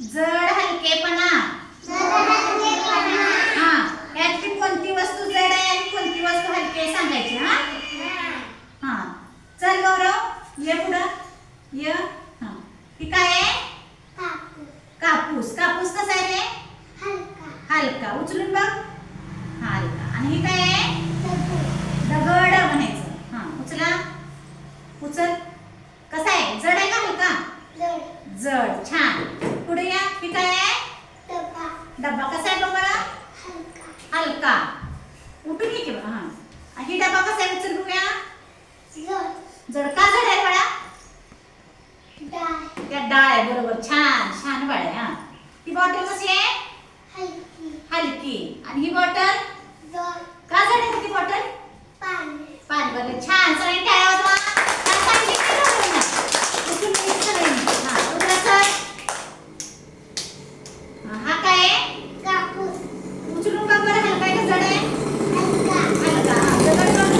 जड हलकेपणा हा यातली कोणती वस्तू जड आहे आणि कोणती वस्तू हलकी आहे सांगायची हा हा चल गौरव ये पुढं ये हा ही काय आहे कापूस कापूस कसा आहे रे हलका उचलून बघ हा हलका आणि ही काय आहे दगड म्हणायचं हा उचला उचल कसा आहे जड आहे का हलका जड छान पुढे या ही काय आहे डब्बा कसा आहे बघा हलका उठून ये की बा, हा आणि ही डबा कसा आहे उचल बघूया जड का जड आहे बाळा त्या डाळ आहे बरोबर छान छान बाळ आहे हा. ही बॉटल कशी आहे? हलकी. आणि ही बॉटल का आहे ती बॉटल पाणी. भरले छान. सगळ्यांनी टाळ्या वाजवा छान सांगितलं की नाही मुलांना? उठून ये सगळ्यांनी. हा, उठला सर. हा, हा काय आहे उचलून बघ बरं हलका आहे का जड आहे हलका हा, दगड बघ.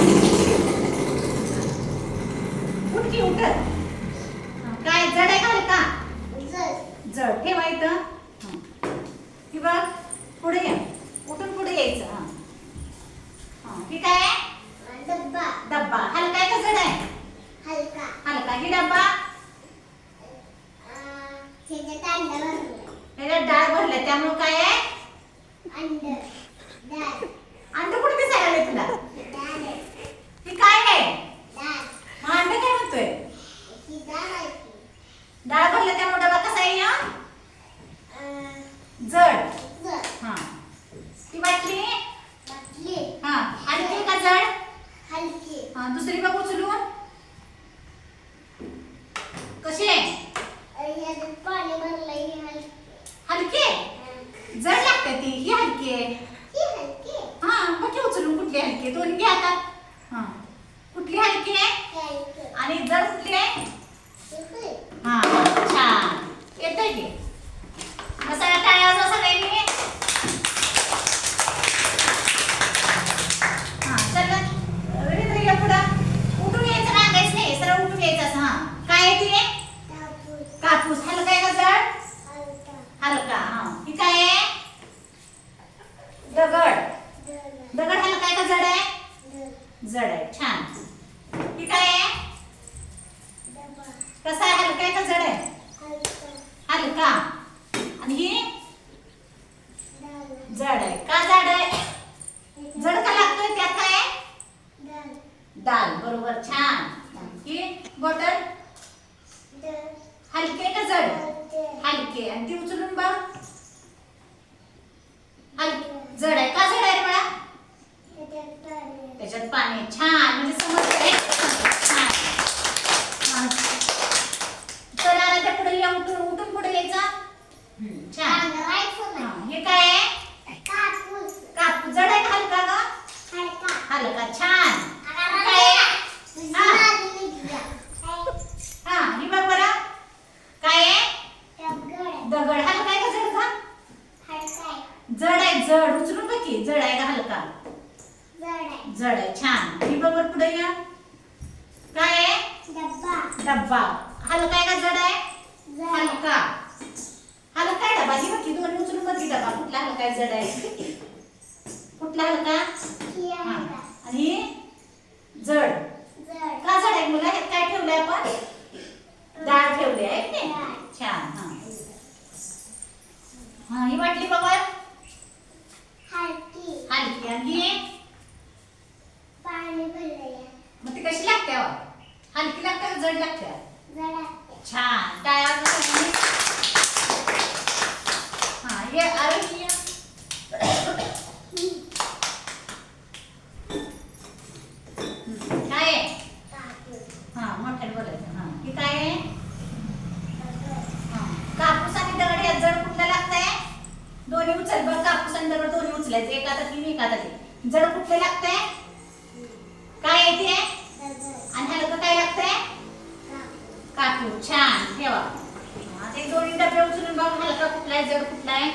उठ की उठत हा, काय जड आहे का हलका जड ठेवा इथं हा. ही बघ पुढे या उठून पुढे यायचं हा हा, ही काय आहे डब्बा हलका आहे का जड आहे हलका ही डब्बा त्याच्यात डाळ भरल्या त्यामुळे काय आहे अंड कुठे दिसायला लागले तुला ही काय आहे मग अंड काय म्हणतोय डाळ भरल्या त्यामुळे डबा कसा आहे या जड हा ती बाटली हा आणखी का जड हा दुसरी बघ उचलून कशी आहे पाणी भरलंय हलकी आहे? जड लागते ती ही हलकी आहे हलकी हा बघ की उचलून कुठली हलकी आहे दोन्ही घ्या हातात हा कुठली हलकी आहे आणि जड कुठली आहे हा छान येतंय की मसाला टाळ्या वाजवा सगळ्यांनी हा चला वीरेंद्र या पुढं उठून यायचं रांगायचं नाही सरळ उठून यायचं असं हा काय आहे ते कापूस हलका आहे का जड हलका हा. ही काय आहे? दगड. दगड हलका आहे का जड आहे? जड आहे. छान. ही काय आहे? कसा आहे? हलका आहे का जड आहे? हलका. आणि ही? जड आहे. का जड आहे? जड का लागतोय? त्यात काय दाल बरोबर. छान. ही बॉटल? हलके का जड? हलके. आणि ती उचलून बघ हलके जड आहे का जड आहे रे बाळा त्याच्यात पाणी आहे. छान म्हणजे समजतंय छान हा. चल आता त्या पुढे या उठून उठून पुढे यायचा? छान. हा, हे काय आहे? कापूस. जड आहे का हलका का हलका. छान. काय आहे? हा. ही बघ बरं. काय आहे? दगड हलका आहे का जड का जड आहे. जड. उचलून बघ की. जड आहे का हलका? जड आहे. छान. ही बरोबर पुढे या. काय आहे? डब्बा. हलका आहे का जड आहे? हलका. हलका डबा. ही बघ की दोन्ही उचलून बघ डबा कुठला हलका जड आहे. कुठला हलका? आणि जड. का जड आहे? मुला ह्यात काय ठेवलंय आपण? डाळ ठेवली आहे नाही? छान हा. हा ही वाटली बघा हलकी. आणि ही पाणी भरलंय. मग ती कशी लागते? हलकी लागते का जड लागते? जरा छान. टाळ्या हा ये अरे ही ये. हम्म, काय आहे कापूस हा मोठ्याने बोलायचं हा ही काय आहे हा. कापूस आणि दगड यात जड कुठलं लागतंय दोन्ही उचल बघ कापूस आणि दगड दोन्ही उचलायचे एका हातात मी एका हातात हे. जड कुठलं लागतंय काय आहे ते आणि हलकं काय लागतंय कापूस छान ठेवा हा, ते दोन्ही डबे उचलून बघ हलका कुठला आहे जड कुठला आहे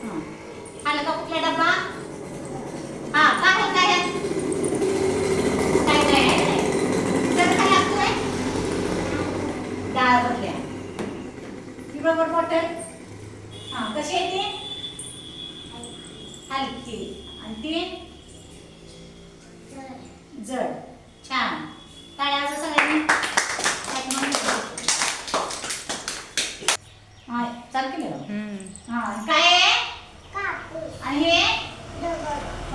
हा. हलका कुठला डबा हा का आहे? काय काय आहे? जड काय लागतोय डाळ भरल्या बरोबर बॉटल हा कशी आहे ती? हलकी. आणि ती? जड. छान. टाळ्या वाजवा सगळ्यांनी एक मिनिट. चालू केलं आणि काय आहे? आणि हे?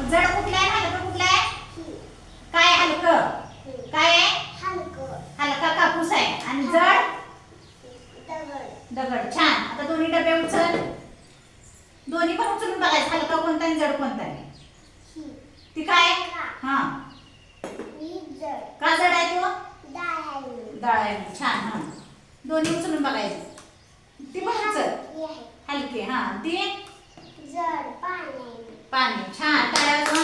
जड कुठलं आहे? हलकं कुठलं आहे? ही काय हलकं? काय आहे? हलकं हलका कापूस आहे. आणि जड? दगड. छान. आता दोन्ही डबे उचल. दोन्ही पण उचलून बघायचं. हलका कोणता आणि जड कोणता आहे. ही ती काय हा ही. जड का जड आहे तो? डाळ आहे. छान. हा. दोन्ही उचलून बघायचं. ती ही आहे. हलकी हा ती जड पाणी. पाणी. छान. हा,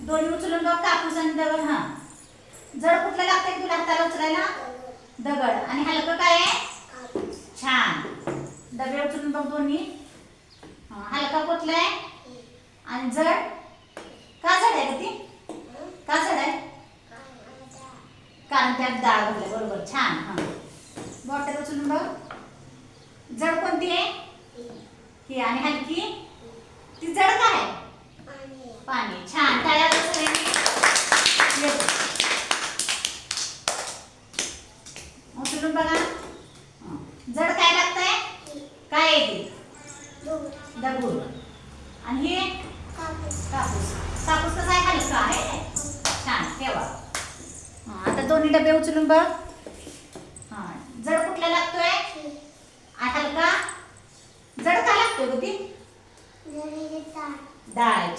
दोन्ही उचलून बघ कापूस आणि दगड हा. जड कुठलं लागतंय तुला हाताला उचलायला? दगड. आणि हलकं काय आहे? छान. डबे उचलून बघ दोन्ही. हा, हलका कुठला आहे? आणि जड? का जड आहे का ती? का जड आहे? कारण त्यात डाळ घातल्या. बरोबर छान. हा. बॉटल उचलून बघ. जड कोणती आहे? ही आणि हलकी. ती जड काय पाणी पाणी छान. टाळ्या वाजवा सगळ्यांनी. येतो. उचलून बघा हा. जड काय लागतंय काय आहे ते दूध दगड आणि हे कापूस कापूस कापूस कसा आहे हलका आहे छान ठेवा हा, आता दोन्ही डबे उचलून बघ. हा जड कुठला लागतोय? ही आ, हलका. जड का लागतोय ती? डाळ.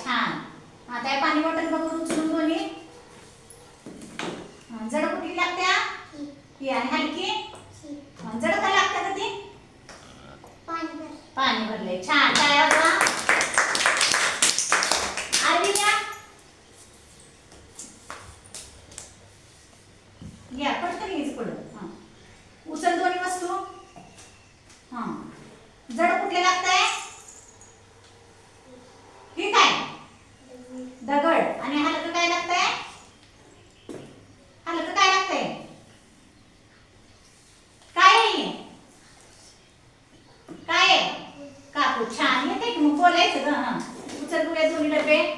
fe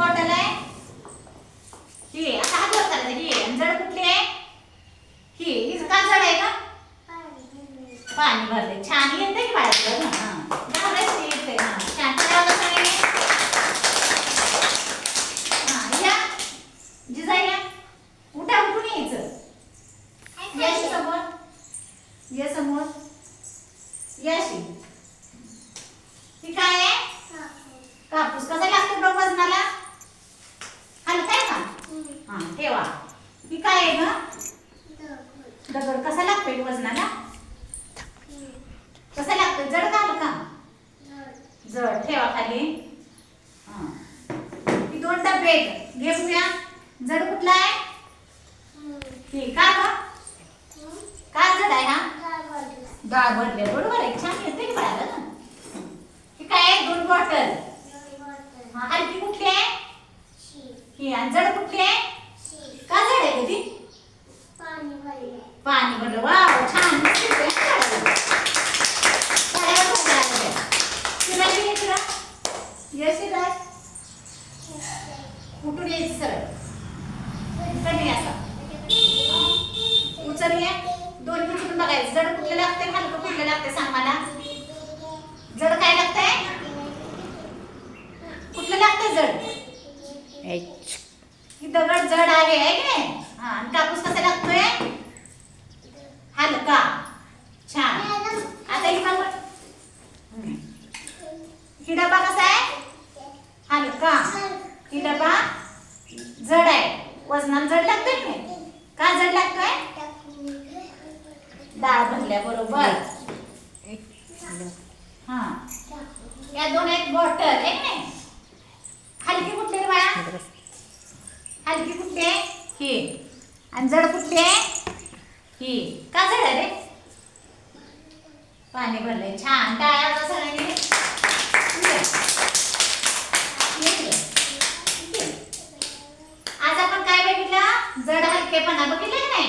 बॉटल आहे. ही आता हात वर करायचं ही. जड कुठली आहे? ही. ही का जड आहे का पाणी भरले छान येते की बाळा हां. येते छान. करा आहे या. जिजा या. उठा उठून यायचं याशी समोर या समोर. याशी ही काय आहे? कापूस. कसा लागतो बघ वजनाला? हलका आहे का हा ठेवा. ही काय आहे ग? दगड कसा लागतोय वजनाला? कसा लागतोय? जड का हलका? जड. ठेवा खाली. हा. ही दोन डबे घेऊया. जड कुठला आहे? ही का का काय जड आहे हा? डाळ भरले बरोबर आहे. छान येते की बाळाला ना. ही काय आहे? दोन बॉटल. हा हलकी कुठली आहे? ही आणि जड कुठली आहे? का जड आहे ती? पाणी भरले. पाणी भरलं वाव छान मस्त येते हा बाळाला. बाळाला खूप लागलं ते. शिराज ये शिराज. ये शिराज. उठून यायचं सरळ इकडे ये असं. उचल ये दोन उचलून बघायचं जड कुठले लागते हलकं कुठले लागते सांग मला जड काय लागतंय कुठलं लागतंय जड ही दगड जड आहे की नाही? हा आणि कापूस कसा लागतोय? हलका छान. आता ही बघ ही डबा कसा आहे? हलका ही डबा जड आहे. वजनात जड लागतोय की नाही? का जड लागतोय? डाळ भरल्या बरोबर. हा. या दोन एक बॉटल आहे की नाही? हलकी कुठली रे हलकी कुठली आहे? ही. आणि जड कुठली आहे? ही. का जड आहे रे? पाणी भरलंय. छान. टाळ्या सगळ्यांनी. आज आपण काय बघितलं? जड हलकेपणा. बघितलं की नाही?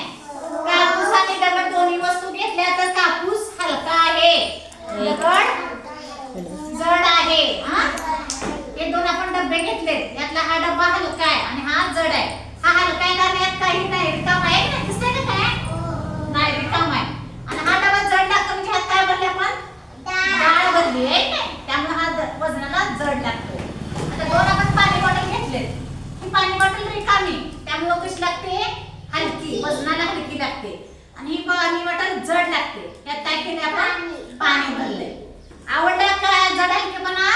कापूस आणि दगड दोन्ही वस्तू घेतल्या तर कापूस हलका आहे. दगड जड आहे. हा हे दोन आपण डबे घेतले यातला हा डब्बा हलका आहे आणि हा जड आहे. हा हलका आहे कारण यात काही नाही. रिकाम आहे ना दिसतंय का काय? नाही रिकाम आहे. आणि हा डबा जड लागतो म्हणजे ह्यात काय भरले आपण? डाळ भरली आहे ना त्यामुळे हा वजनाला जड लागतो आता दोन आपण पाणी बॉटल घेतले ही पाणी बॉटल रिकामी. त्यामुळे कशी लागते? हलकी. वजनाला हलकी लागते. आणि ही पाणी बॉटल जड लागते. यात काय केले आपण? पाणी. भरले आवडलं का? जड हलकेपणा